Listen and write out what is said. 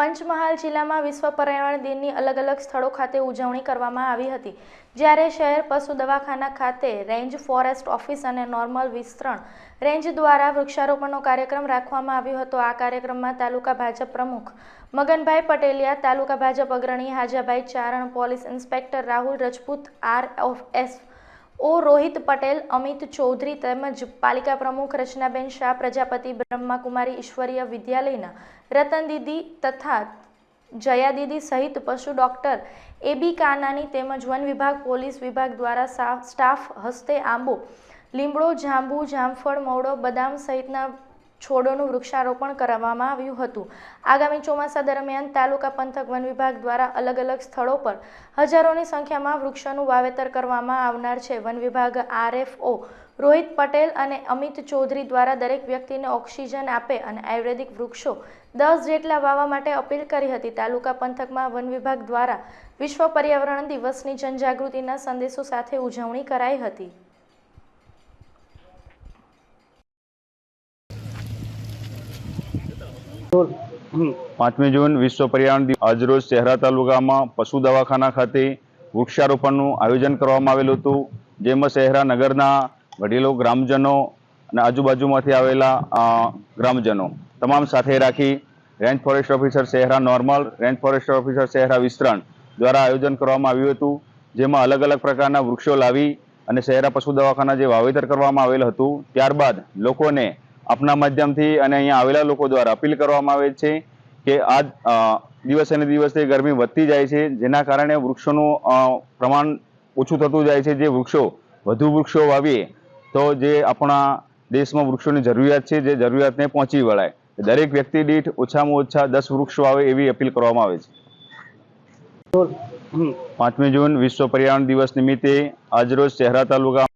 પંચમહાલ જિલ્લામાં વિશ્વ પર્યાવરણ દિનની અલગ અલગ સ્થળો ખાતે ઉજવણી કરવામાં આવી હતી. જ્યારે શહેર પશુ દવાખાના ખાતે રેન્જ ફોરેસ્ટ ઓફિસ અને નોર્મલ વિસ્તરણ રેન્જ દ્વારા વૃક્ષારોપણનો કાર્યક્રમ રાખવામાં આવ્યો હતો. આ કાર્યક્રમમાં તાલુકા ભાજપ પ્રમુખ મગનભાઈ પટેલિયા, તાલુકા ભાજપ અગ્રણી Hajabhai Charan, police inspector Rahul Rajput R of S O Rohit Patel, Amit Chaudhary તેમજ પાલિકા પ્રમુખ રચનાબેન શાહ, પ્રજાપતિ બ્રહ્માકુમારી ઈશ્વરીય વિદ્યાલયના રતન દીદી તથા જયા દીદી સહિત પશુ ડોક્ટર એબી કાનાની તેમજ વન વિભાગ પોલીસ વિભાગ દ્વારા સ્ટાફ હસ્તે આંબો, લીમડો, જાંબુ, જામફળ, મવડો, બદામ સહિતના છોડોનું વૃક્ષારોપણ કરવામાં આવ્યું હતું. આગામી ચોમાસા દરમિયાન તાલુકા પંથક વન વિભાગ દ્વારા અલગ અલગ સ્થળો પર હજારોની સંખ્યામાં વૃક્ષોનું વાવેતર કરવામાં આવનાર છે. વન વિભાગ આરએફઓ રોહિત પટેલ અને અમિત ચૌધરી દ્વારા દરેક વ્યક્તિને ઓક્સિજન આપે અને આયુર્વેદિક વૃક્ષો દસ જેટલા વાવવા માટે અપીલ કરી હતી. તાલુકા પંથકમાં વન વિભાગ દ્વારા વિશ્વ પર્યાવરણ દિવસની જનજાગૃતિના સંદેશો સાથે ઉજવણી કરાઈ હતી. પાંચમી જૂન વિશ્વ પર્યાવરણ દિવસ. આજરોજ શહેરા તાલુકામાં પશુ દવાખાના ખાતે વૃક્ષારોપણનું આયોજન કરવામાં આવેલું હતું, જેમાં શહેરા નગરના વડીલો, ગ્રામજનો અને આજુબાજુમાંથી આવેલા ગ્રામજનો તમામ સાથે રાખી range forest officer Shahera normal, range forest officer Shahera વિસ્તરણ દ્વારા આયોજન કરવામાં આવ્યું હતું, જેમાં અલગ અલગ પ્રકારના વૃક્ષો લાવી અને શહેરા પશુ દવાખાના જે વાવેતર કરવામાં આવેલ હતું, ત્યારબાદ લોકોને આપના માધ્યમથી અને અહીંયા આવેલા લોકો દ્વારા અપીલ કરવામાં આવે છે કે આ દિવસે ને દિવસે ગરમી વધતી જાય છે જેના કારણે વૃક્ષોનું પ્રમાણ ઓછું થતું જાય છે. જે વૃક્ષો વધુ વૃક્ષો વાવીએ તો જે આપણા દેશમાં વૃક્ષોની જરૂરિયાત છે જે જરૂરિયાતને પહોંચી વળાય. દરેક વ્યક્તિ દીઠ ઓછામાં ઓછા દસ વૃક્ષો આવે એવી અપીલ કરવામાં આવે છે. પાંચમી જૂન વિશ્વ પર્યાવરણ દિવસ નિમિત્તે આજરોજ શહેરા તાલુકા